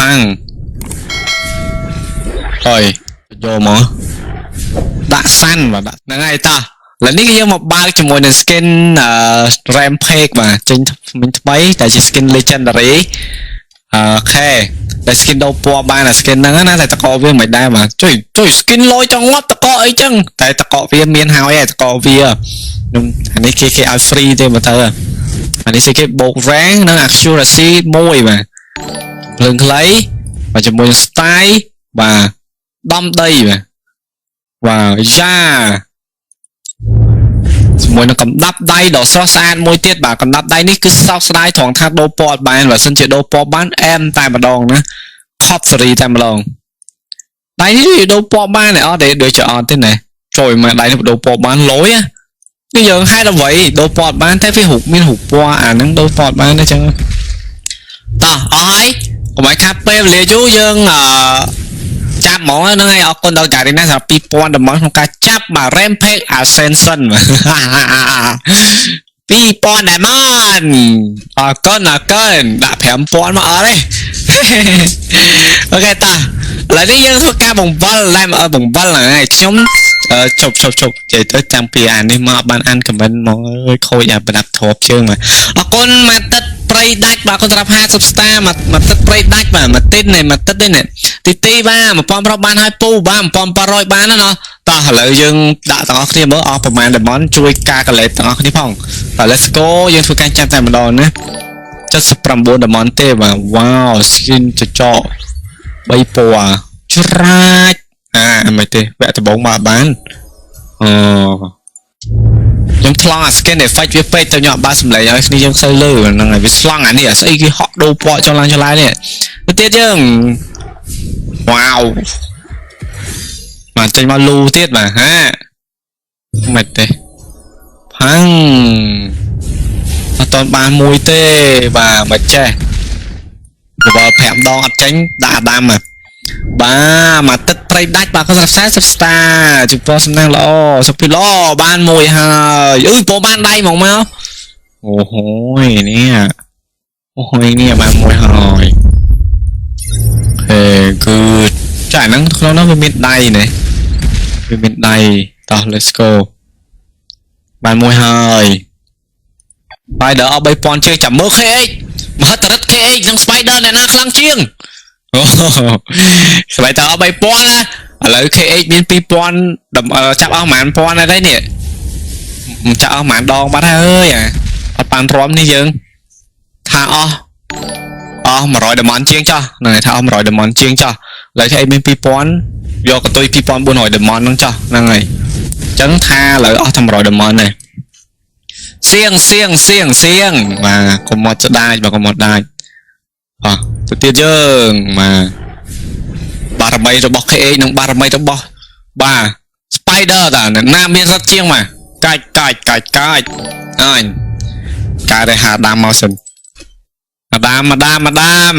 ផាំងអើយយកមកដាក់សាន់បាទដាក់ហ្នឹងហើយតោះឥឡូវនេះយើងមកបើកជាមួយនឹង skin អឺ rampage បាទចេញមិញថ្មីតែជា skin legendary អូខេតែ skin ដោពណ៌បានតែ skin ហ្នឹងណាតែតកកវាមិនដែរបាទជួយជួយ skin លយចង់ងាប់តកកអីចឹងតែតកកវាមានហើយឯងតកកវាខ្ញុំអានេះគេគេឲ្យ free ទេមើលទៅអានេះគេបូក rank និង accuracy មួយបាទ ភ្លើងខ្លីបាទជាមួយនឹង style បាទដំដីបាទវ៉ាយ៉ាជាមួយនឹងកំដាប់ដៃដ៏ស្រស់ស្អាតមួយទៀតបាទកំដាប់ដៃនេះគឺសោកស្ដាយត្រង់ថាដូរពណ៌បានបើសិនជាដូរពណ៌បានអែមតែម្ដងណាខប់សេរីតែម្ដងដៃនេះវាដូរពណ៌បានទេអត់ទេដូចជាអត់ទេណាចូលមកដៃនេះដូរពណ៌បានលយណាគឺយើងហេតុអ្វីដូរពណ៌បានតែវារូបមានរូបពណ៌អាហ្នឹងដូរពណ៌បានទេចឹងតោះអស់ហើយ កុំឲ្យខាត់ពេលវេលាយូរយើងអឺចាប់ហ្មងហ្នឹងហើយអរគុណដល់ការីណាសម្រាប់2000ដំណក្នុងការចាប់បាទ Rampage Ascension 2000ដែរមកអរគុណអរគុណដាក់5000មកអត់ទេ អូខេតាឥឡូវនេះយើងធ្វើការបង្វិលតែមកបង្វិលហ្នឹងហើយខ្ញុំអឺជប់ជប់ជប់និយាយទៅចាំពីអានេះមកបានអានខមមិនមកអើយខូចអាប្រដាប់ធ្លាប់ជើងមកអរគុណមកទឹកព្រៃដាច់បាទអរគុណសម្រាប់50 star មកមកទឹកព្រៃដាច់បាទមកទឹកនេះមកទឹកនេះទីទីបាទ1000ប្រុសបានហើយពូបាទ1700បានណាណោះតោះឥឡូវយើងដាក់ទាំងអស់គ្នាមើលអស់ប្រហែល demon ជួយការកលេតទាំងអស់គ្នាផងតោះ let's go យើងធ្វើការចាប់តែម្ដងណា 79 demon ទេបាទ wow skin ចចក3ពណ៌ច្រាច់អាមិនទេវគ្គដំបូងមកបានអឺខ្ញុំឆ្លងអា skin effect វាពេកទៅខ្ញុំអត់បានសម្លេងឲ្យគ្នាយើងសូវលើហ្នឹងហើយវាឆ្លងអានេះអាស្អីគេហក់ដូរពណ៌ចុះឡើងចុះឡើងនេះទៅទៀតយើង wow បានចេញមកលូទៀតបាទហាមិនទេផាំង អត់តបានមួយទេបាទមិនចេះបើ5ដងអត់ចេញដាក់អាដាមបាទបាទមកទឹកព្រៃដាច់បាទគាត់40 star ជប៉ុនសំណាងល្អសុខភាពល្អបានមួយហើយអឺពោបានដៃហ្មងមកអូហូយនេះអូហូយនេះបានមួយហើយហេគឺចាហ្នឹងក្នុងនោះវាមានដៃនេះវាមានដៃតោះ let's go បានមួយហើយ Spider អស់3000ជាងចាំមើល KX មហិទ្ធរិទ្ធ KX និង Spider អ្នកណាខ្លាំងជាងអូ Spider អស់3000ណាឥឡូវ KX មាន2000ដំអឺចាប់អស់ប្រហែលពាន់ហើយនេះមិនចាប់អស់ប្រហែលដងបាត់ហើយអាអត់បានរំនេះយើងថាអស់អស់100ដមនជាងចោះហ្នឹងហើយថាអស់100ដមនជាងចោះឥឡូវ KX មាន2000យកកតុយ2400ដមនហ្នឹងចោះហ្នឹងហើយអញ្ចឹងថាឥឡូវអស់តែ100ដមននេះ សៀងសៀងសៀងសៀងបាទកុំមកស្ដាចបាទកុំមកដាច់អោះទៅទៀតយើងបាទបារមីរបស់ KH និងបារមីរបស់បាទ Spider តាអ្នកណាមានរត់ជាងបាទកាច់កាច់កាច់កាច់អើយកាយទៅហាដាមមកសិនអាដាមអាដាមអាដាម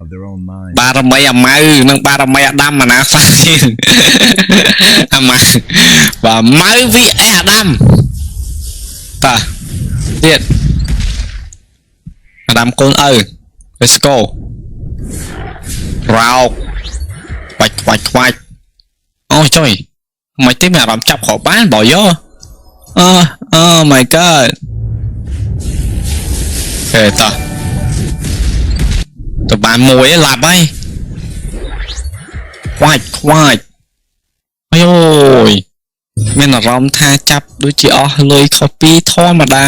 of their own mind. បារមីអាម៉ៅនិងបារមីអាដាមអាណាខ្លាំងជាងអាម៉ៅបាទម៉ៅ VS អាដាម តាទៀតអាដាមកូនឪ let's go រោកខ្វាច់ខ្វាច់ខ្វាច់អូចុយមិនទេមានអារម្មណ៍ចាប់គ្រាប់បានបើយោអឺអូ my god ហេតាទៅបានមួយឯងឡាប់ហើយខ្វាច់ខ្វាច់អាយ អូយមានអារម្មណ៍ថាចាប់ដូចជាអស់លុយខុសពីធម្មតា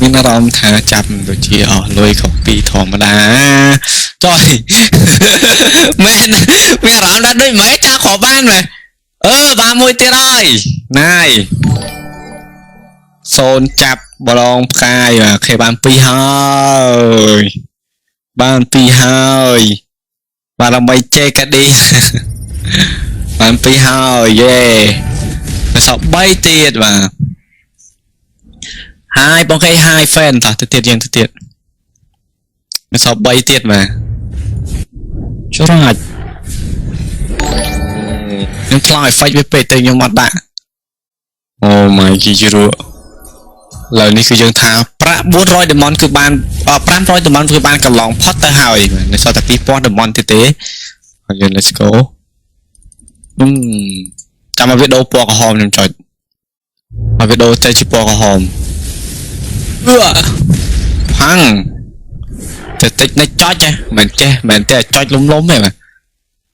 មានអារម្មណ៍ថាចាប់ដូចជាអស់លុយខុសពីធម្មតាចុយ មែនមានអារម្មណ៍ថាដូចមិនចាប់គ្រាប់បានមែនអឺបានមួយទៀតហើយណាយសូនចាប់បឡងផ្កាយបាទគេបានពីរហើយបានពីរហើយបាទដើម្បីចេកាឌី បានពីរហើយយេ ទៅសល់3ទៀតបាទហើយបងគេ hi fan តោះទៅទៀតយើងទៅទៀតមកសល់3ទៀតបាទច្រាច់ខ្ញុំឆ្លង effect វាពេកទៅខ្ញុំអត់ដាក់អូ my ជីជ្រក់ឥឡូវនេះគឺយើងថាប្រាក់400 diamond គឺបានអ500 diamond គឺបានកន្លងផុតទៅហើយនៅសល់តែ2000 diamond ទៀតទេហើយយើង let's go អឺម ចាំមកវីដេអូពណ៌ក្រហមខ្ញុំចុចមកវីដេអូចេញជាពណ៌ក្រហមអឺផាំងតែតិចនេះចុចហ៎មិនចេះមិនទេចុចលំលំទេបាទ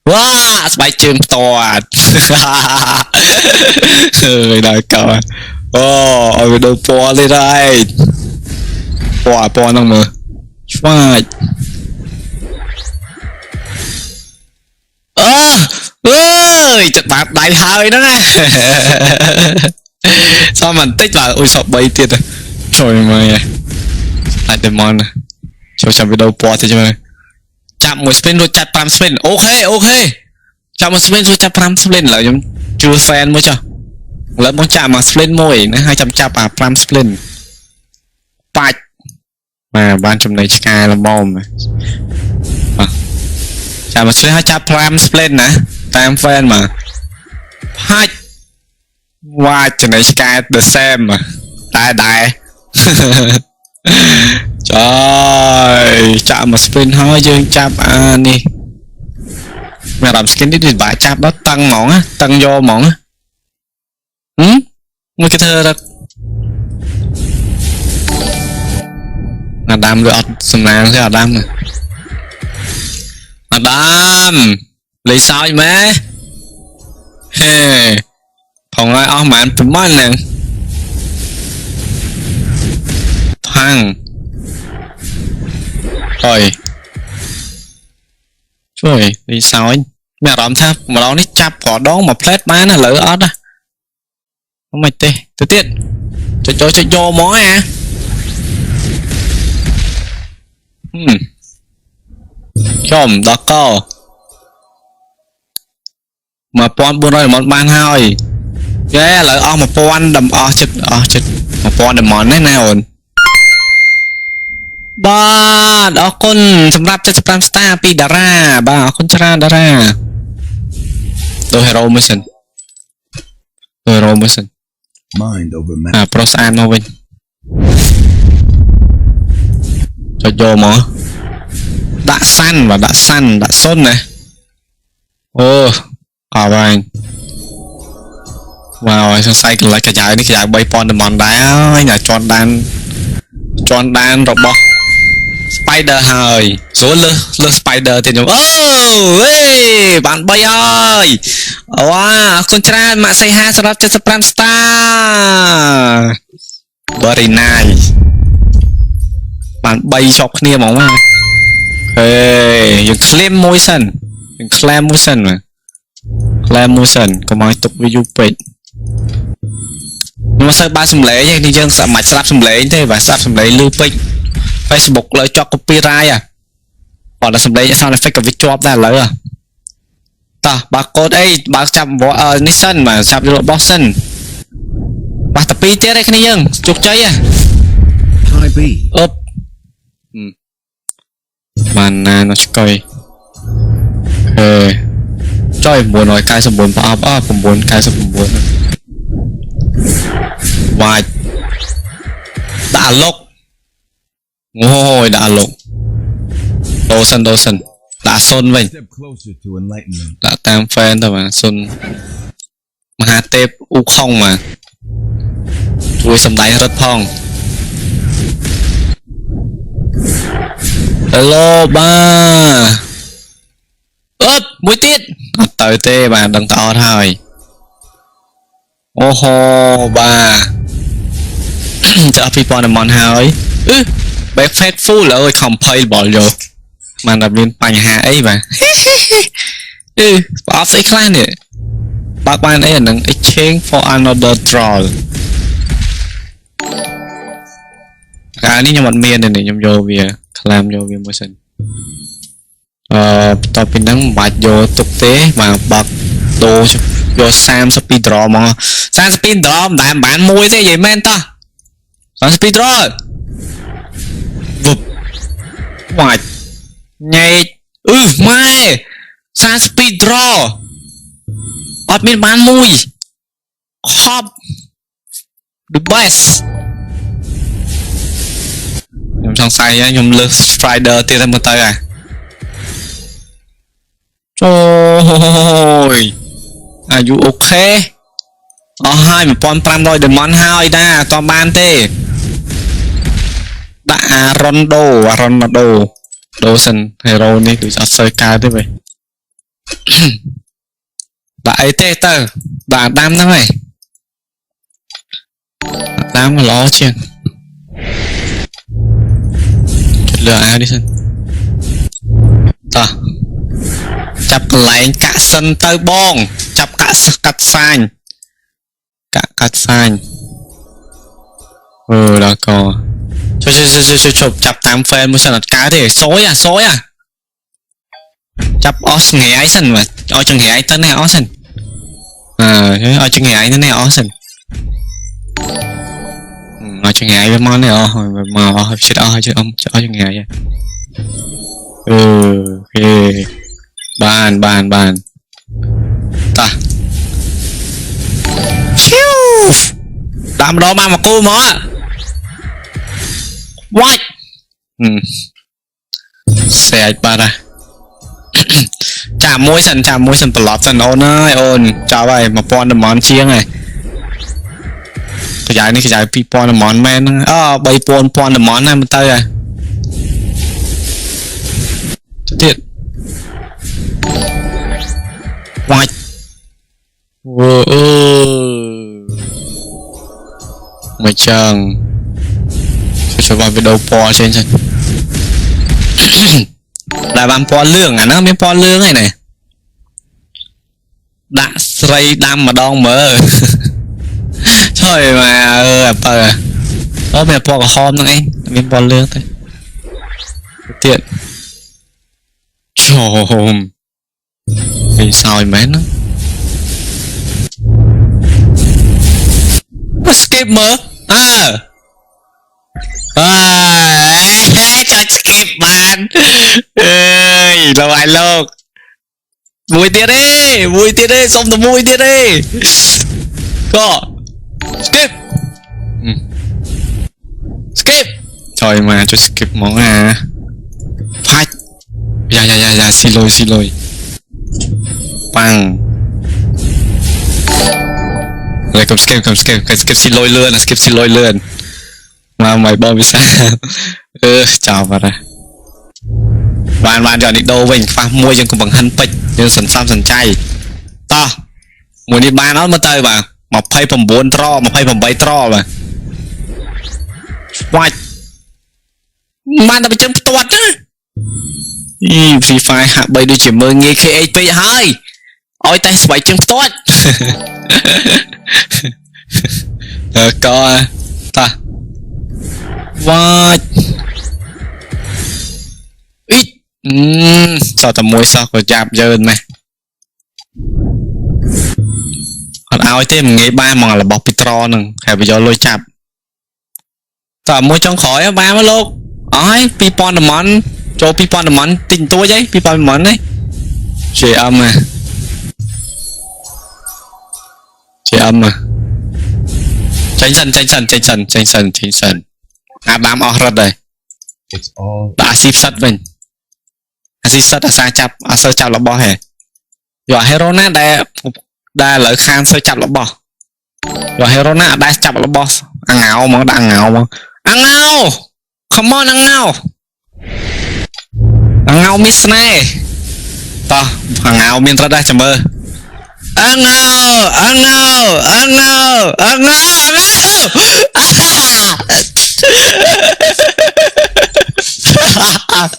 វ៉ាស្បែកជើងផ្ទាត់ អើយដល់កោអូឲ្យវាដូរពណ៌លេដែរពណ៌ពណ៌ហ្នឹងមើលឆ្វាច យចិត្តបាបដៃហើយហ្នឹងណាសមបន្តិចបាទអុយសក់3ទៀតជួយមើលអាចតែមកណាចូលចាំវីដេអូពណ៌តិចមើលចាប់មួយ spin រួចចាត់5 spin អូខេអូខេចាប់មួយ spin រួចចាត់5 spin ឥឡូវខ្ញុំជឿ fan មួយចុះឥឡូវមកចាក់មក split មួយណាហើយចាំចាប់អា5 split បាច់បាទបានចំណេញឆ្កែល្មមបាទចាំមក split ហើយចាប់5 split ណាតាម fan មក ហាច់វាចចំណេញឆ្កែ the same តែដែរ ចាយចាក់មក spin ហើយយើងចាប់អានេះមានអារម្មណ៍ skin នេះពិបាកចាប់ដល់តឹងហ្មងណាតឹងយកហ្មងណា ហឹមមួយគេធ្វើរកអាដាមវាអត់សំណាងទេអាដាមអាដាមលេខសោចម៉ែ 헤 덩아 아만 뿐만은 탕 rồi rồi vì sao ấy? Mẹ làm sao? Mà nó nít chạp họ đón mà plate má nó lỡ ớt á. Không mày tê tự tiết cho cho cho vô món à. Hmm. chồng đó câu 1400ម៉ុនបានហើយយេឥឡូវអស់1000ដំអស់ចិត្តអស់ចិត្ត1000ដំណណាណាអូនបាទអរគុណសម្រាប់75 star ពីតារាបាទអរគុណច្រើនតារាទៅ hero mission ទៅ hero mission Mind over អា matter. ប្រុសស្អាតមកវិញចុចយកមកដាក់សាន់បាទដាក់សាន់ដាក់សុនណាអូ អរហើយវ៉ាវសង្ស័យកន្លែងកាយ៉ៅនេះកាយ៉ៅ3000តំបន់ដែរហើយណាជន់ដានជន់ដានរបស់ Spider ហើយស្រួលលើសលើស Spider ទៀតខ្ញុំអូហេបាន3ហើយវ៉ាអរគុណច្រើនម៉ាក់សៃហាសម្រាប់75 star very nice បាន3ជាប់គ្នាហ្មងណាហេយើង claim មួយសិនយើង claim មួយសិនមក claim មួយសិនកុំឲ្យទុកវាយូរពេកខ្ញុំមិនសូវបើកសំឡេងទេនេះយើងស្មិនស្ដាប់សំឡេងទេបាទស្ដាប់សំឡេងលឺពេក Facebook លើជាប់ copyright อ่ะអត់ដល់សំឡេង sound effect ក៏វាជាប់ដែរឥឡូវតោះបើកូដអីបើកចាប់អឺនេះសិនបាទចាប់យករបស់សិនបាសតែពីរទៀតឯគ្នាយើងជោគជ័យហ៎ High B. អប់ហឹមបានណានោះស្កុយអេ ចុយ999ប្រអប់អស់999វាយដាក់លុកអូយដាក់លុកដូសិនដូសិនដាក់សុនវិញ Step closer to enlightenment. ដាក់តាម fan ទៅបាទសុនមហាទេពអ៊ូខុងបាទជួយសំដែងរត់ផងហេឡូបាទអឺមួយទៀត អត់ទៅទេបាទដឹងតអត់ហើយអូហូបាទទៅអស់2000តំនហើយអឺ back fake full អើយខំភ័យរបស់យកមិនតែមានបញ្ហាអីបាទអឺប្រអប់ស្អីខ្លះនេះបើកបានអីអាហ្នឹង exchange for another troll កាលនេះខ្ញុំអត់មានទេនេះខ្ញុំយកវាខ្លាមយកវាមួយសិន អឺបន្ទាប់ពីហ្នឹងមិនបាច់យកទុកទេបាទបើកដូរយក32 draw មក32 draw មិនដែលមិនបានមួយទេនិយាយមែនតោះ32 draw វឹបវាច់ញែកអឺម៉ែ32 draw អត់មានបានមួយខប់ the best សង្ស័យហើយខ្ញុំលើស Strider ទៀតហើយមើលទៅហ่ะអូយអាយុអូខេអស់ហើយ1500 diamond ហើយណាអត់ទាន់បានទេដាក់អារ៉ុនដូអារ៉ុនដូដូសិន hero នេះដូចអត់សូវកើតទេវេដាក់អីទេទៅដាក់អាដាមហ្នឹងហើយអាដាមល្អជាងជិតលើអានេះសិនតោះ ចាប់កន្លែងកាក់សិនទៅបង ចាប់កាក់សកាត់សាញកាក់កាត់សាញអឺដល់កជួយជួយជួយជួយជួយចាប់តាម fan មួយសិនអត់កើតទេសយអាសយអាចាប់អស់ស្ងាយសិនមកឲ្យចង្រៃទៅនេះអស់សិនអើឲ្យចង្រៃទៅនេះអស់សិនឲ្យចង្រៃវាមកនេះអស់មកអស់ជិតអស់ជិតអស់ជិតអស់ចង្រៃអឺអូខេ បានបានបានតោះឈៀវដាក់ម្ដងបានមកគូមកវាច់ហឹមស្អាតបាត់ហ่ะចាំមួយសិនចាំមួយសិនត្រឡប់សិនអូនអើយអូនចាប់ហើយ1000តំនជាងហើយកញ្ចៅនេះកញ្ចៅ2000តំនមែនហ្នឹងអូ3000 1000តំនណាមិនទៅហ่ะទៅទៀតវាច់វើអឺមកចឹងជួយបានវីដេអូពណ៌ចេញសិនដែលបានពណ៌លឿងអាហ្នឹងមា What? Whoa. Mày chàng. Sẽ cho vào cái đầu po trên xem Đã bàn po lương à? Nó biết po lương này này. Đã srei đam mà đong mơ Trời mà ơi à bờ Ơ mày po cả hôm nữa anh Biết po lương thôi. Tiện. Chồm vì sao mến nó ờ. ờ, Skip mở À À Cho skip man ơi Lâu ai lâu Vui tiết đi, Vui tiết đi, Xong rồi vui tiết đi. Có. Skip. Ừ. Skip. Trời mà cho skip món à. Fight Dạ dạ dạ dạ xin lỗi xin lỗi. ប៉ាំងហើយកុំ skip កុំ skip កុំ skip ស៊ីលុយលឿន skip ស៊ីលុយលឿនមកមកបងវិសាអឺចោលបាត់ហើយបានបានយកនេះដូរវិញខ្វះមួយយើងកុំបង្ហិនពេជ្រយើងសន្សំសំចៃតោះមួយនេះបានអត់មើលទៅបាទ29ត្រ28ត្របាទស្វាច់បានតែបញ្ចឹងផ្ទាត់ណាអី Free Fire ហាក់បីដូចជាមើលងាយ KH ពេកហើយ ឲ្យតែស្បែកជើងផ្ទាត់អើកោតោះ What អ៊ីអឺសតតែមួយសោះក៏ចាប់យើងម៉េះអត់ឲ្យទេមិនងាយបានហ្មងរបស់ពីត្រហ្នឹងតែវាយកលុយចាប់តើមួយចុងក្រោយបានមកលោកអស់ហើយ2000តំនចូល2000តំនទិញទួចហី2000តំនហី JM ហ៎ JM ហ៎ចេញសិនចេញសិនចេញសិនចេញសិនចេញសិនអាដាមអស់រត់ហើយ It's all ដាក់អាស៊ីផ្សិតវិញអាស៊ីផ្សិតអាសាចាប់អត់សូវចាប់របស់ហេយកហេរ៉ូណាដែលដែលឥឡូវខានសូវចាប់របស់យកហេរ៉ូណាដែលចាប់របស់អាងៅហ្មងដាក់អាងៅហ្មងអាងៅ come on អាងៅអាងៅមានស្នេហ៍តោះអាងៅមានរត់ដែរចាំមើល ăn nào ăn nào ăn nào ăn nào ăn nào.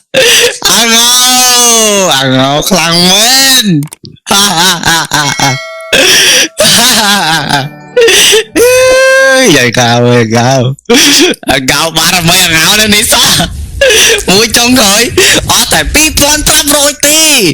Ăn nào ăn nào khlang men vậy cao ơi cao. Cao ba là mấy ngáo lên đi xa mũi trông rồi ở tại pi toàn toàn rồi tì